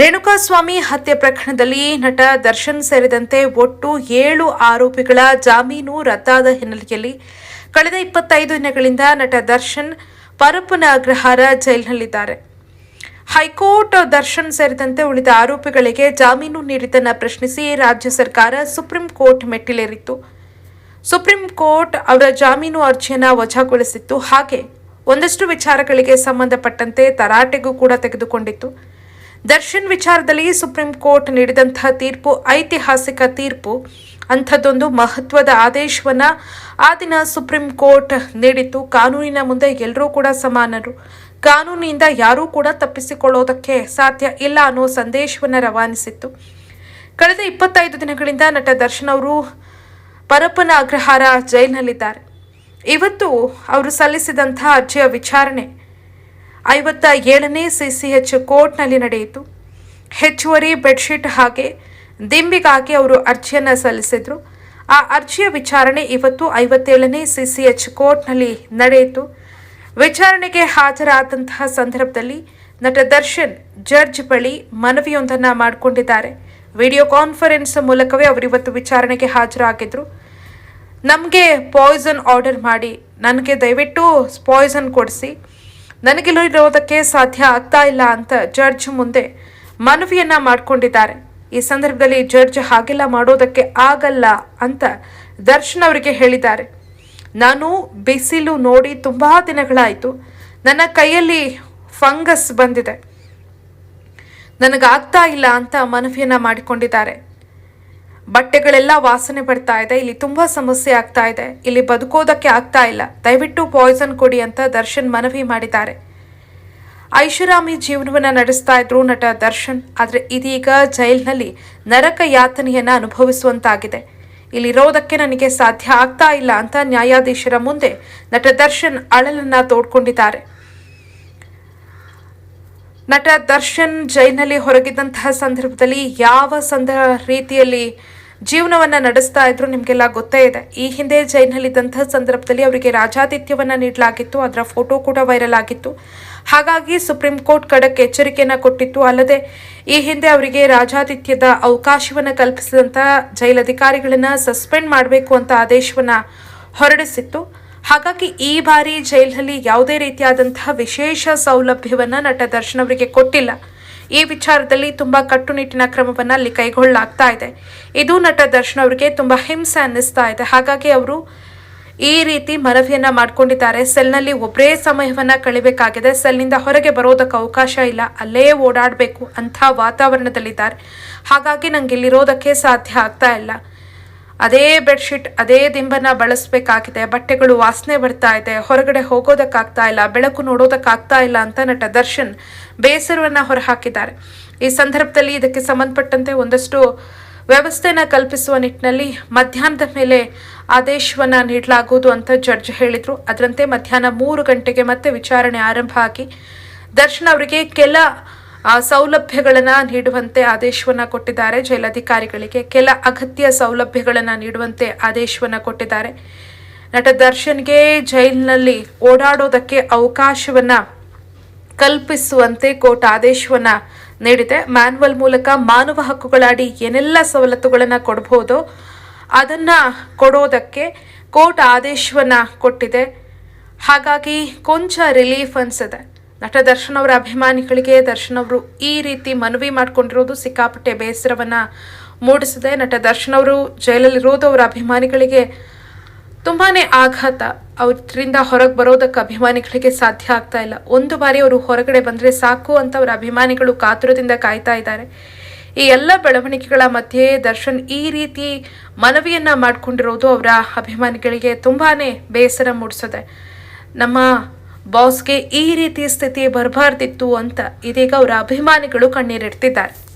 ರೇಣುಕಾಸ್ವಾಮಿ ಹತ್ಯೆ ಪ್ರಕರಣದಲ್ಲಿ ನಟ ದರ್ಶನ್ ಸೇರಿದಂತೆ ಒಟ್ಟು ಏಳು ಆರೋಪಿಗಳ ಜಾಮೀನು ರದ್ದಾದ ಹಿನ್ನೆಲೆಯಲ್ಲಿ ಕಳೆದ ಇಪ್ಪತ್ತೈದು ದಿನಗಳಿಂದ ನಟ ದರ್ಶನ್ ಪರಪ್ಪನ ಅಗ್ರಹಾರ ಜೈಲಿನಲ್ಲಿದ್ದಾರೆ. ಹೈಕೋರ್ಟ್ ದರ್ಶನ್ ಸೇರಿದಂತೆ ಉಳಿದ ಆರೋಪಿಗಳಿಗೆ ಜಾಮೀನು ನೀಡಿದ್ದನ್ನು ಪ್ರಶ್ನಿಸಿ ರಾಜ್ಯ ಸರ್ಕಾರ ಸುಪ್ರೀಂ ಕೋರ್ಟ್ ಮೆಟ್ಟಿಲೇರಿತ್ತು. ಸುಪ್ರೀಂ ಕೋರ್ಟ್ ಅವರ ಜಾಮೀನು ಅರ್ಜಿಯನ್ನು ವಜಾಗೊಳಿಸಿತ್ತು. ಹಾಗೆ ಒಂದಷ್ಟು ವಿಚಾರಗಳಿಗೆ ಸಂಬಂಧಪಟ್ಟಂತೆ ತರಾಟೆಗೂ ಕೂಡ ತೆಗೆದುಕೊಂಡಿತ್ತು. ದರ್ಶನ್ ವಿಚಾರದಲ್ಲಿ ಸುಪ್ರೀಂ ಕೋರ್ಟ್ ನೀಡಿದಂತಹ ತೀರ್ಪು ಐತಿಹಾಸಿಕ ತೀರ್ಪು. ಅಂಥದ್ದೊಂದು ಮಹತ್ವದ ಆದೇಶವನ್ನ ಆ ದಿನ ಸುಪ್ರೀಂ ಕೋರ್ಟ್ ನೀಡಿತ್ತು. ಕಾನೂನಿನ ಮುಂದೆ ಎಲ್ಲರೂ ಕೂಡ ಸಮಾನರು. ಕಾನೂನಿನಿಂದ ಯಾರೂ ಕೂಡ ತಪ್ಪಿಸಿಕೊಳ್ಳೋದಕ್ಕೆ ಸಾಧ್ಯ ಇಲ್ಲ ಅನ್ನೋ ಸಂದೇಶವನ್ನು ರವಾನಿಸಿತ್ತು. ಕಳೆದ ಇಪ್ಪತ್ತೈದು ದಿನಗಳಿಂದ ನಟ ದರ್ಶನ್ ಅವರು ಪರಪ್ಪನ ಅಗ್ರಹಾರ ಜೈಲಿನಲ್ಲಿದ್ದಾರೆ. ಇವತ್ತು ಅವರು ಸಲ್ಲಿಸಿದಂಥ ಅರ್ಜಿಯ ವಿಚಾರಣೆ ಐವತ್ತ ಏಳನೇ ಸಿಸಿಎಚ್ ಕೋರ್ಟ್ನಲ್ಲಿ ನಡೆಯಿತು. ಹೆಚ್ಚುವರಿ ಬೆಡ್ಶೀಟ್ ಹಾಗೆ ದಿಂಬಿಗಾಗಿ ಅವರು ಅರ್ಜಿಯನ್ನು ಸಲ್ಲಿಸಿದ್ರು. ಆ ಅರ್ಜಿಯ ವಿಚಾರಣೆ ಇವತ್ತು ಐವತ್ತೇಳನೇ ಸಿಸಿಎಚ್ ಕೋರ್ಟ್ನಲ್ಲಿ ನಡೆಯಿತು. ವಿಚಾರಣೆಗೆ ಹಾಜರಾದಂತಹ ಸಂದರ್ಭದಲ್ಲಿ ನಟ ದರ್ಶನ್, ಜಡ್ಜ್ ಬಳಿ ಮನವಿಯೊಂದನ್ನು ಮಾಡಿಕೊಂಡಿದ್ದಾರೆ. ವಿಡಿಯೋ ಕಾನ್ಫರೆನ್ಸ್ ಮೂಲಕವೇ ಅವರಿವತ್ತು ವಿಚಾರಣೆಗೆ ಹಾಜರಾಗಿದ್ದರು ನಮಗೆ ಪಾಯ್ಸನ್ ಆರ್ಡರ್ ಮಾಡಿ, ನನಗೆ ದಯವಿಟ್ಟು ಪಾಯ್ಸನ್ ಕೊಡಿಸಿ. ನನಗಿರೋದಕ್ಕೆ ಸಾಧ್ಯ ಆಗ್ತಾ ಇಲ್ಲ ಅಂತ ಜಡ್ಜ್ ಮುಂದೆ ಮನವಿಯನ್ನ ಮಾಡಿಕೊಂಡಿದ್ದಾರೆ. ಈ ಸಂದರ್ಭದಲ್ಲಿ ಜಡ್ಜ್ ಹಾಗೆಲ್ಲ ಮಾಡೋದಕ್ಕೆ ಆಗಲ್ಲ ಅಂತ ದರ್ಶನ್ ಅವರಿಗೆ ಹೇಳಿದ್ದಾರೆ. ನಾನು ಬಿಸಿಲು ನೋಡಿ ತುಂಬ ದಿನಗಳಾಯಿತು. ನನ್ನ ಕೈಯಲ್ಲಿ ಫಂಗಸ್ ಬಂದಿದೆ. ನನಗಾಗ್ತಾ ಇಲ್ಲ ಅಂತ ಮನವಿಯನ್ನ ಮಾಡಿಕೊಂಡಿದ್ದಾರೆ. ಬಟ್ಟೆಗಳೆಲ್ಲ ವಾಸನೆ ಬರ್ತಾ ಇದೆ. ಇಲ್ಲಿ ತುಂಬಾ ಸಮಸ್ಯೆ ಆಗ್ತಾ ಇದೆ. ಇಲ್ಲಿ ಬದುಕೋದಕ್ಕೆ ಆಗ್ತಾ ಇಲ್ಲ. ದಯವಿಟ್ಟು ಪಾಯ್ಸನ್ ಕೊಡಿ ಅಂತ ದರ್ಶನ್ ಮನವಿ ಮಾಡಿದ್ದಾರೆ. ಐಷಾರಾಮಿ ಜೀವನವನ್ನ ನಡೆಸ್ತಾ ಇದ್ರು ನಟ ದರ್ಶನ್. ಆದ್ರೆ ಇದೀಗ ಜೈಲಿನಲ್ಲಿ ನರಕ ಯಾತನೆಯನ್ನ ಅನುಭವಿಸುವಂತಾಗಿದೆ. ಇಲ್ಲಿರೋದಕ್ಕೆ ನನಗೆ ಸಾಧ್ಯ ಆಗ್ತಾ ಇಲ್ಲ ಅಂತ ನ್ಯಾಯಾಧೀಶರ ಮುಂದೆ ನಟ ದರ್ಶನ್ ಅಳಲನ್ನ ತೋಡ್ಕೊಂಡಿದ್ದಾರೆ. ನಟ ದರ್ಶನ್ ಜೈಲ್ನಲ್ಲಿ ಹೊರಗಿದ್ದಂತಹ ಸಂದರ್ಭದಲ್ಲಿ ಯಾವ ಸಂದ ರೀತಿಯಲ್ಲಿ ಜೀವನವನ್ನ ನಡೆಸ್ತಾ ಇದ್ರು ನಿಮಗೆಲ್ಲ ಗೊತ್ತೇ ಇದೆ. ಈ ಹಿಂದೆ ಜೈಲಿನಲ್ಲಿದ್ದಂತಹ ಸಂದರ್ಭದಲ್ಲಿ ಅವರಿಗೆ ರಾಜಾತಿಥ್ಯವನ್ನ ನೀಡಲಾಗಿತ್ತು. ಅದರ ಫೋಟೋ ಕೂಡ ವೈರಲ್ ಆಗಿತ್ತು. ಹಾಗಾಗಿ ಸುಪ್ರೀಂ ಕೋರ್ಟ್ ಖಡಕ್ ಎಚ್ಚರಿಕೆಯನ್ನ ಕೊಟ್ಟಿತ್ತು. ಅಲ್ಲದೆ ಈ ಹಿಂದೆ ಅವರಿಗೆ ರಾಜಾತಿಥ್ಯದ ಅವಕಾಶವನ್ನ ಕಲ್ಪಿಸಿದಂತಹ ಜೈಲಧಿಕಾರಿಗಳನ್ನ ಸಸ್ಪೆಂಡ್ ಮಾಡಬೇಕು ಅಂತ ಆದೇಶವನ್ನ ಹೊರಡಿಸಿತ್ತು. ಹಾಗಾಗಿ ಈ ಬಾರಿ ಜೈಲಿನಲ್ಲಿ ಯಾವುದೇ ರೀತಿಯಾದಂತಹ ವಿಶೇಷ ಸೌಲಭ್ಯವನ್ನ ನಟ ದರ್ಶನ್ ಅವರಿಗೆ ಕೊಟ್ಟಿಲ್ಲ. ಈ ವಿಚಾರದಲ್ಲಿ ತುಂಬಾ ಕಟ್ಟುನಿಟ್ಟಿನ ಕ್ರಮವನ್ನ ಅಲ್ಲಿ ಕೈಗೊಳ್ಳಲಾಗ್ತಾ ಇದೆ. ಇದು ನಟ ದರ್ಶನ್ ಅವರಿಗೆ ತುಂಬಾ ಹಿಂಸೆ ಅನ್ನಿಸ್ತಾ ಇದೆ. ಹಾಗಾಗಿ ಅವರು ಈ ರೀತಿ ಮನವಿಯನ್ನ ಮಾಡ್ಕೊಂಡಿದ್ದಾರೆ. ಸೆಲ್ನಲ್ಲಿ ಒಬ್ಬರೇ ಸಮಯವನ್ನ ಕಳಿಬೇಕಾಗಿದೆ. ಸೆಲ್ನಿಂದ ಹೊರಗೆ ಬರೋದಕ್ಕೆ ಅವಕಾಶ ಇಲ್ಲ. ಅಲ್ಲೇ ಓಡಾಡಬೇಕು ಅಂಥ ವಾತಾವರಣದಲ್ಲಿದ್ದಾರೆ. ಹಾಗಾಗಿ ನಂಗೆ ಇಲ್ಲಿರೋದಕ್ಕೆ ಸಾಧ್ಯ ಆಗ್ತಾ ಇಲ್ಲ. ಅದೇ ಬೆಡ್ಶೀಟ್, ಅದೇ ದಿಂಬನ್ನ ಬಳಸಬೇಕಾಗಿದೆ, ಬಟ್ಟೆಗಳು ವಾಸನೆ ಬರ್ತಾ ಇದೆ, ಹೊರಗಡೆ ಹೋಗೋದಕ್ಕಾಗ್ತಾ ಇಲ್ಲ, ಬೆಳಕು ನೋಡೋದಕ್ಕಾಗ್ತಾ ಇಲ್ಲ ಅಂತ ನಟ ದರ್ಶನ್ ಬೇಸರವನ್ನ ಹೊರಹಾಕಿದ್ದಾರೆ. ಈ ಸಂದರ್ಭದಲ್ಲಿ ಇದಕ್ಕೆ ಸಂಬಂಧಪಟ್ಟಂತೆ ಒಂದಷ್ಟು ವ್ಯವಸ್ಥೆನ ಕಲ್ಪಿಸುವ ನಿಟ್ಟಿನಲ್ಲಿ ಮಧ್ಯಾಹ್ನದ ಮೇಲೆ ಆದೇಶವನ್ನ ನೀಡಲಾಗುವುದು ಅಂತ ಜಡ್ಜ್ ಹೇಳಿದರು. ಅದರಂತೆ ಮಧ್ಯಾಹ್ನ ಮೂರು ಗಂಟೆಗೆ ಮತ್ತೆ ವಿಚಾರಣೆ ಆರಂಭ ಆಗಿ ದರ್ಶನ್ ಅವರಿಗೆ ಕೆಲ ಸೌಲಭ್ಯಗಳನ್ನ ನೀಡುವಂತೆ ಆದೇಶವನ್ನ ಕೊಟ್ಟಿದ್ದಾರೆ. ಜೈಲಧಿಕಾರಿಗಳಿಗೆ ಕೆಲ ಅಗತ್ಯ ಸೌಲಭ್ಯಗಳನ್ನು ನೀಡುವಂತೆ ಆದೇಶವನ್ನ ಕೊಟ್ಟಿದ್ದಾರೆ. ನಟ ದರ್ಶನ್ಗೆ ಜೈಲಿನಲ್ಲಿ ಓಡಾಡೋದಕ್ಕೆ ಅವಕಾಶವನ್ನ ಕಲ್ಪಿಸುವಂತೆ ಕೋರ್ಟ್ ಆದೇಶವನ್ನ ನೀಡಿದೆ. ಮ್ಯಾನ್ವಲ್ ಮೂಲಕ ಮಾನವ ಹಕ್ಕುಗಳ ಅಡಿ ಏನೆಲ್ಲ ಸವಲತ್ತುಗಳನ್ನು ಕೊಡ್ಬೋದು ಅದನ್ನ ಕೊಡೋದಕ್ಕೆ ಕೋರ್ಟ್ ಆದೇಶವನ್ನ ಕೊಟ್ಟಿದೆ. ಹಾಗಾಗಿ ಕೊಂಚ ರಿಲೀಫ್ ಅನ್ಸಿದೆ ನಟ ದರ್ಶನ್ ಅವರ ಅಭಿಮಾನಿಗಳಿಗೆ ದರ್ಶನ್ ಅವರು ಈ ರೀತಿ ಮನವಿ ಮಾಡಿಕೊಂಡಿರೋದು ಸಿಕ್ಕಾಪಟ್ಟೆ ಬೇಸರವನ್ನ ಮೂಡಿಸಿದೆ. ನಟ ದರ್ಶನ್ ಅವರು ಜೈಲಲ್ಲಿರೋದು ಅವರ ಅಭಿಮಾನಿಗಳಿಗೆ ತುಂಬಾನೇ ಆಘಾತ. ಅವರಿಂದ ಹೊರಗೆ ಬರೋದಕ್ಕೆ ಅಭಿಮಾನಿಗಳಿಗೆ ಸಾಧ್ಯ ಆಗ್ತಾ ಇಲ್ಲ. ಒಂದು ಬಾರಿ ಅವರು ಹೊರಗಡೆ ಬಂದರೆ ಸಾಕು ಅಂತ ಅವರ ಅಭಿಮಾನಿಗಳು ಕಾತುರದಿಂದ ಕಾಯ್ತಾ ಇದ್ದಾರೆ. ಈ ಎಲ್ಲ ಬೆಳವಣಿಗೆಗಳ ಮಧ್ಯೆ ದರ್ಶನ್ ಈ ರೀತಿ ಮನವಿಯನ್ನು ಮಾಡಿಕೊಂಡಿರೋದು ಅವರ ಅಭಿಮಾನಿಗಳಿಗೆ ತುಂಬಾನೇ ಬೇಸರ ಮೂಡಿಸಿದೆ. ನಮ್ಮ ಬಾಸ್ಗೆ ಈ ರೀತಿ ಸ್ಥಿತಿ ಬರಬಾರ್ದಿತ್ತು ಅಂತ ಇದೀಗ ಅವರ ಅಭಿಮಾನಿಗಳು ಕಣ್ಣೀರಿಡ್ತಿದ್ದಾರೆ.